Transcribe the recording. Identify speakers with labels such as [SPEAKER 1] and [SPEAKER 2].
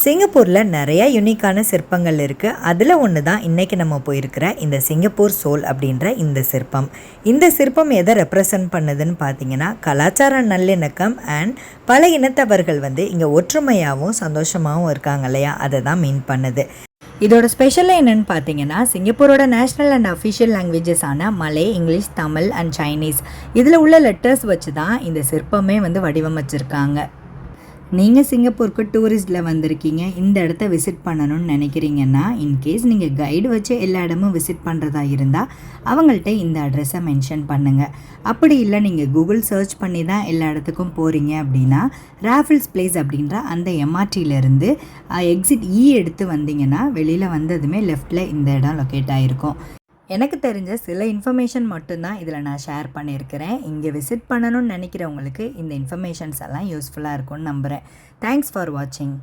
[SPEAKER 1] சிங்கப்பூரில் நிறையா யுனிக்கான சிற்பங்கள் இருக்குது அதில் ஒன்று தான் இன்றைக்கி நம்ம போயிருக்கிற இந்த சிங்கப்பூர் சோல் அப்படின்ற இந்த சிற்பம். இந்த சிற்பம் எதை ரெப்ரசன்ட் பண்ணுதுன்னு பார்த்தீங்கன்னா கலாச்சார நல்லிணக்கம் அண்ட் பல இனத்தவர்கள் வந்து இங்கே ஒற்றுமையாகவும் சந்தோஷமாகவும் இருக்காங்க இல்லையா? அதை தான் மீன் பண்ணுது. இதோட ஸ்பெஷல் என்னன்னு பார்த்தீங்கன்னா சிங்கப்பூரோட நேஷ்னல் அண்ட் அஃபிஷியல் லாங்குவேஜஸான Malay English Tamil and Chinese இதில் உள்ள லெட்டர்ஸ் வச்சு தான் இந்த சிற்பமே வந்து வடிவமைச்சிருக்காங்க. நீங்கள் சிங்கப்பூருக்கு டூரிஸ்ட்டில் வந்திருக்கீங்க இந்த இடத்த விசிட் பண்ணணும்னு நினைக்கிறீங்கன்னா இன்கேஸ் நீங்கள் கைடு வச்சு எல்லா இடமும் விசிட் பண்ணுறதா இருந்தால் அவங்கள்ட்ட இந்த அட்ரஸை மென்ஷன் பண்ணுங்கள் அப்படி இல்லை நீங்கள் கூகுள் சர்ச் பண்ணி தான் எல்லா இடத்துக்கும் போகிறீங்க அப்படின்னா ராஃபிள்ஸ் பிளேஸ் அப்படின்ற அந்த எம்ஆர்டியிலேருந்து எக்ஸிட் இ e எடுத்து வந்தீங்கன்னா வெளியில் வந்ததுமே லெஃப்டில் இந்த இடம் லொக்கேட் ஆகிருக்கும் எனக்கு தெரிஞ்ச சில இன்ஃபர்மேஷன் மட்டும்தான் இதில் நான் ஷேர் பண்ணியிருக்கிறேன். இங்கே விசிட் பண்ணணும்னு நினைக்கிறவங்களுக்கு இந்த இன்ஃபர்மேஷன்ஸ் எல்லாம் யூஸ்ஃபுல்லாக இருக்கும்னு நம்புகிறேன் தேங்க்ஸ் ஃபார் வாட்சிங்